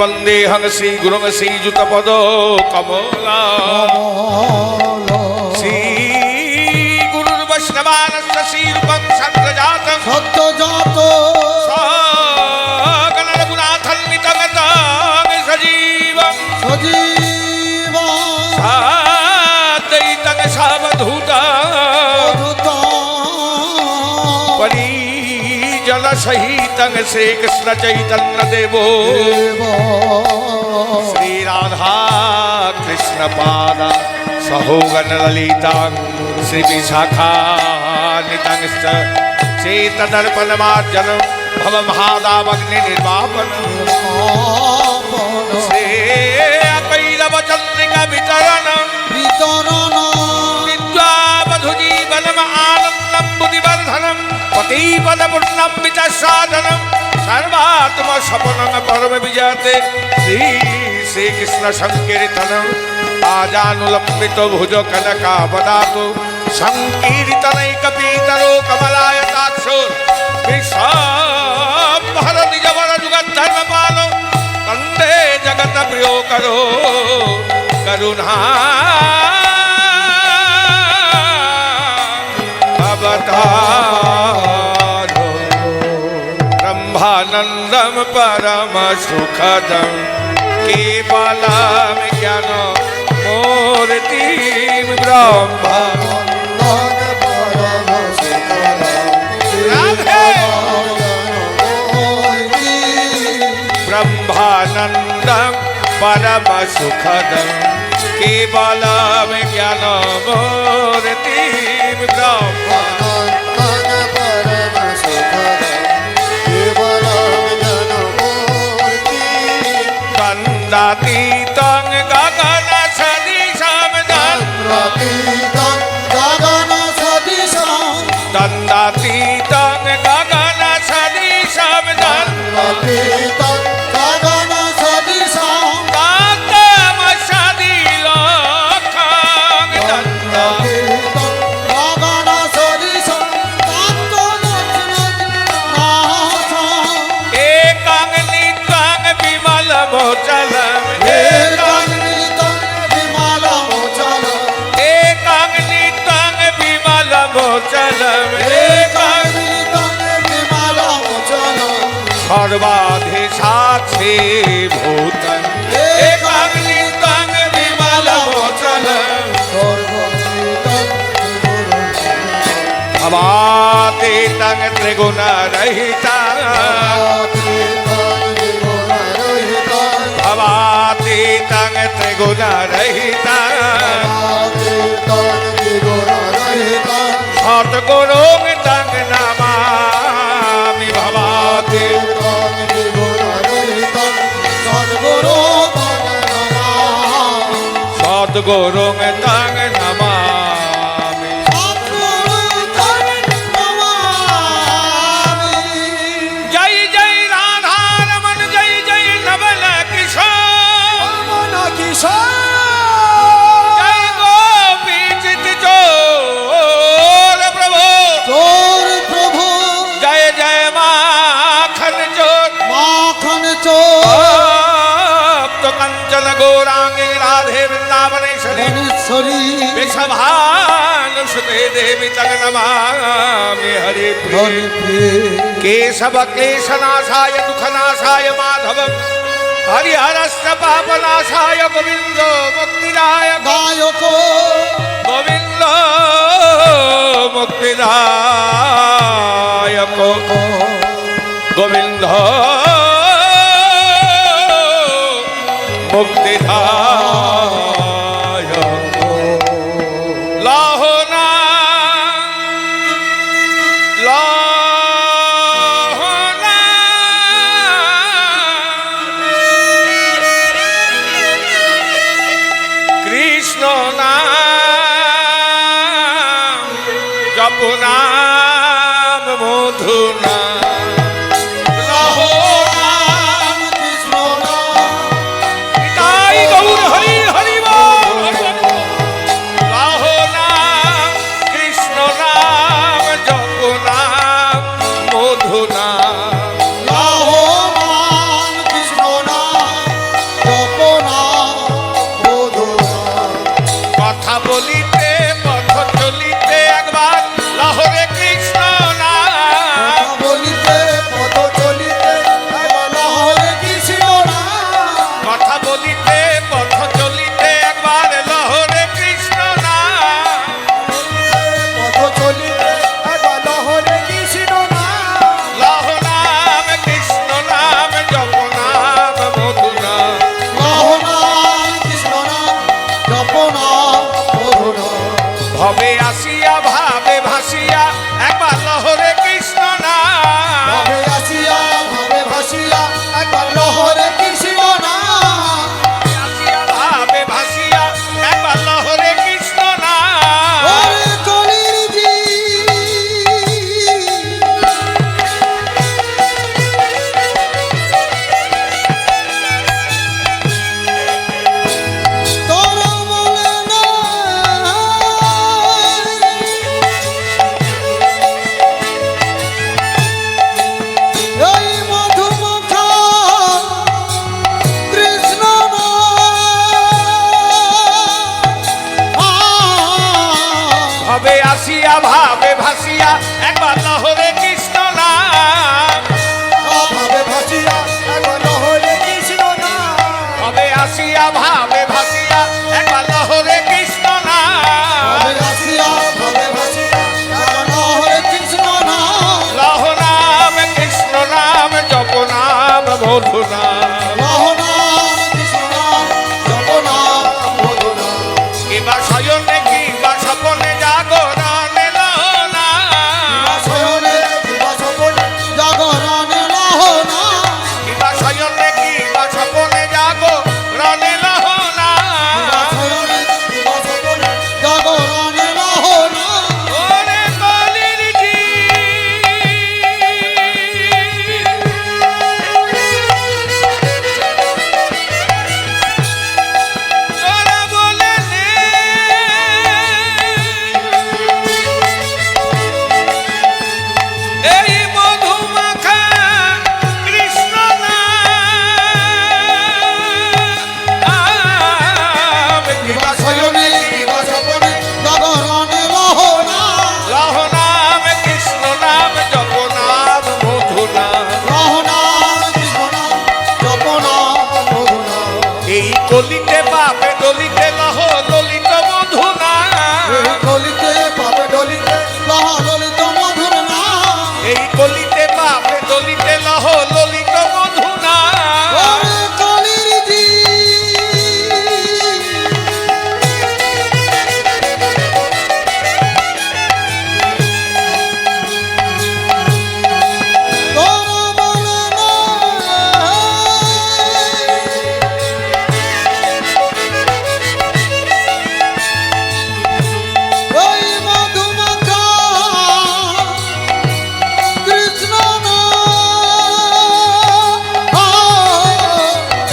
ওং বন্দেহং শ্রী গুরুং শ্রীযুতপদ सहित श्री कृष्ण चैतन्य देवो। श्री राधा कृष्ण पाद सहोगन ललिता श्री विशाखानितं चेतदर्पणमार्जनं भवमहादावग्नि निर्वापनम् श्री अकैलवचन्द्रिका वितरणं। वितरणं विद्वावधुजीवनम् পতিপদপুর্ণবিচাসাধনম সর্বাত্ম সপনম পরম বিজয়তে শ্রী শ্রীকৃষ্ণ সংকীর্তনম। আজানুলম্বিত ভুজ কনকাবদাত সংকীর্তনৈকপীতরো কমলায়তাক্ষ। বিশ্বম্ভর নিজবর যুগধর্মপাল বন্দে জগত প্রিয় করো। করুণা। অবতার आनंदम परम सुखदम आनन्दं परमसुखदं केवलं ज्ञानमूर्तिं ब्रह्म। ब्रह्मानन्दं परमसुखदं केवलं ज्ञानमूर्तिं ब्रह्म। প্রতীতং গগন সদৃশম তন্দ্রাতীতং গগন সদৃশম। তন্দাত সর্বাধে সাথে ভূতন। একাগ্নিতং বিমল বচন। ভবাতে তং ত্রিগুণ রহিতা। ভবাতে তং ত্রিগুণ রহিতা। সতগুরু তং না সদগুরু তং নমামি। জয় জয় রাধা রমন জয় জয় নবল কিশোর। নমন কিশোর জয় গোপী চিত চোর প্রভু। চোর প্রভু জয় জয় মাখন চোর মাখন চোর তো কাঞ্চন গোরা সরি। বিষভান সুতে দেবী তন নমামি হরি হরি কেশব ক্লেশনাশায় দুঃখনাশায় মাধব হরিহরস্ত পাপনাশায় গোবিন্দ মুক্তিদায়। গায়ক। গোবিন্দ মুক্তিদায়ক গোবিন্দ মুক্তিদায়।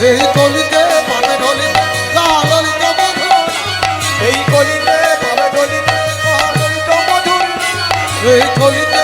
এই কলিতে পাবে ঢলিতে লাললিতে মধুর এই কলিতে পাবে ঢলিতে লাললিতে মধুর এই কলিতে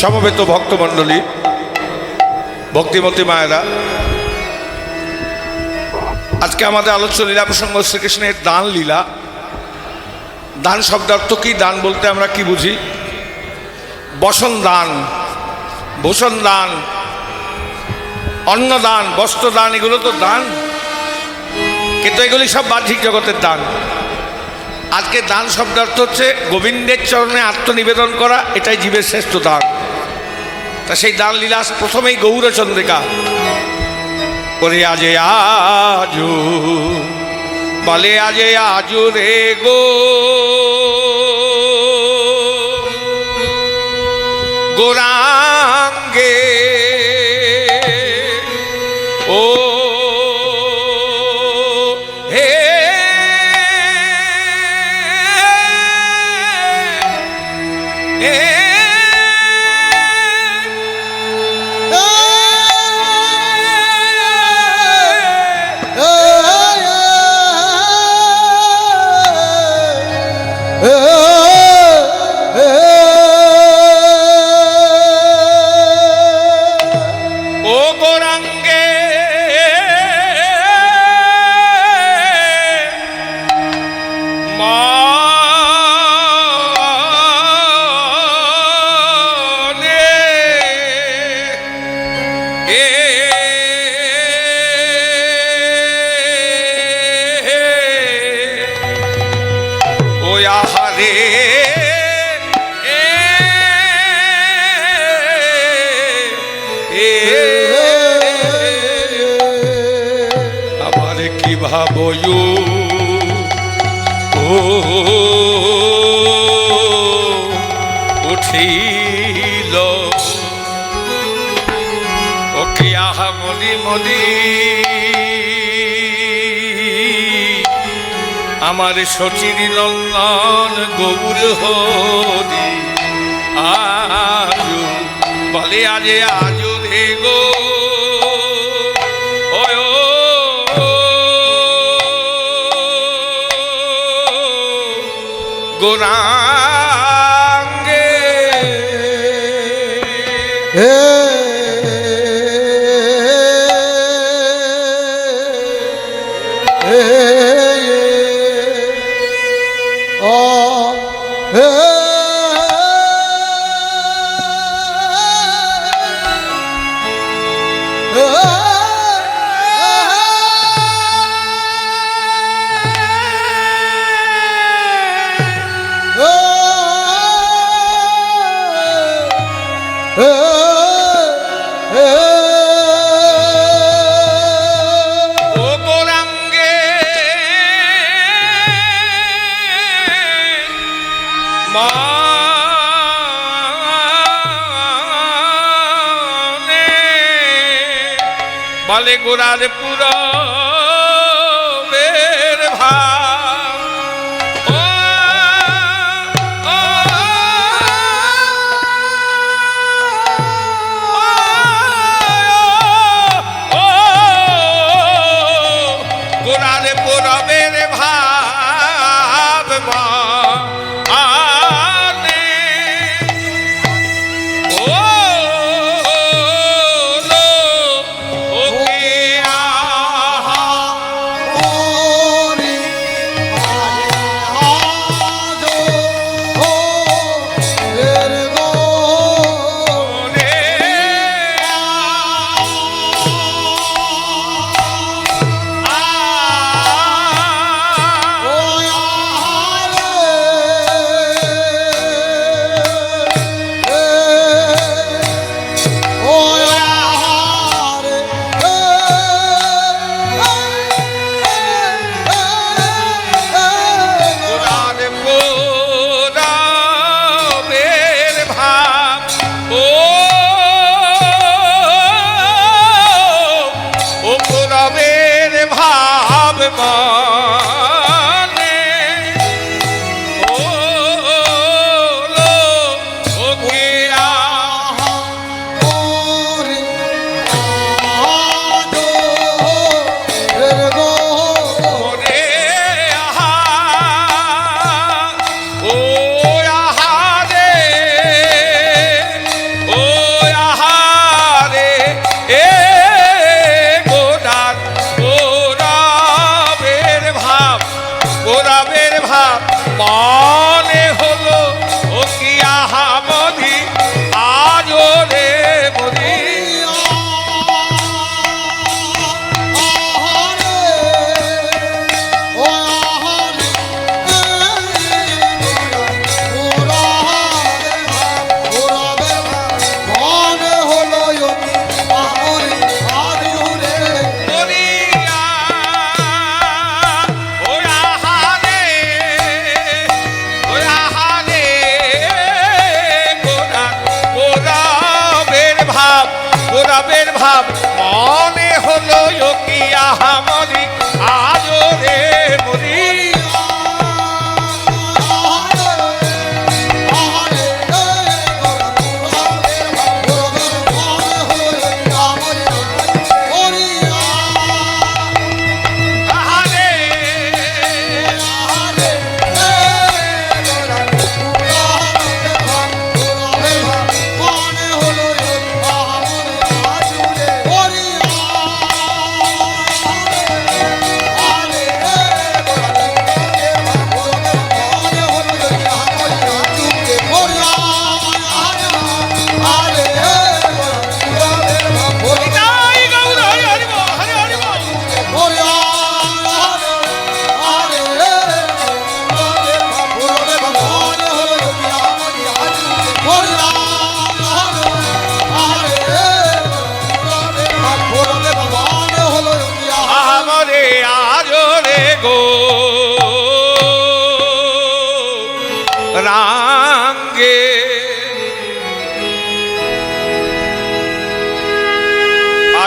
সমবেত ভক্তমণ্ডলী, ভক্তিমতী মায়েরা, আজকে আমাদের আলোচ্য লীলা প্রসঙ্গ শ্রীকৃষ্ণের দান লীলা। দান শব্দার্থ কি? দান বলতে আমরা কি বুঝি? বসন দান, ভূষণ দান, অন্নদান বস্ত্রদান এগুলো তো দান। কিন্তু এগুলি সব বাহ্যিক জগতের দান। আজকে দান শব্দার্থ হচ্ছে গোবিন্দের চরণে আত্মনিবেদন করা, এটাই জীবের শ্রেষ্ঠ দান। তা সেই দান লীলাস প্রথমেই গৌরচন্দ্রিকা। করে আজে আজু, বলে, আজে আজু রে গো। গোরাঙ্গে আমার সচির নন্দন গৌর হরি। আজু বলে আজে আজু রে গো। গোরা গোড়ার পুরা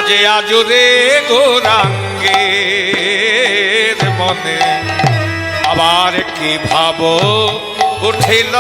বাজে আজরে গোরাঙ্গের মনে। আবার কি ভাব উঠিল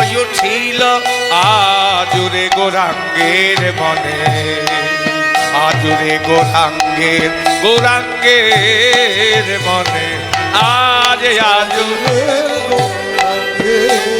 উঠিল আজুরে গোরাঙ্গের মনে। আজুরে গোরাঙ্গের গোরাঙ্গের মনে। আজ আজুরে গোরাঙ্গের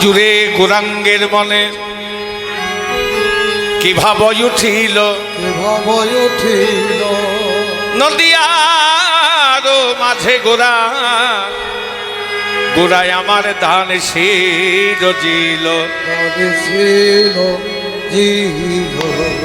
জুড়ে গোরাঙ্গের মনে। কি ভাব উঠিল? উঠিল? নদিয়ার মাঝে গোরা গোড়ায় আমার ধান শির জিল। জিল।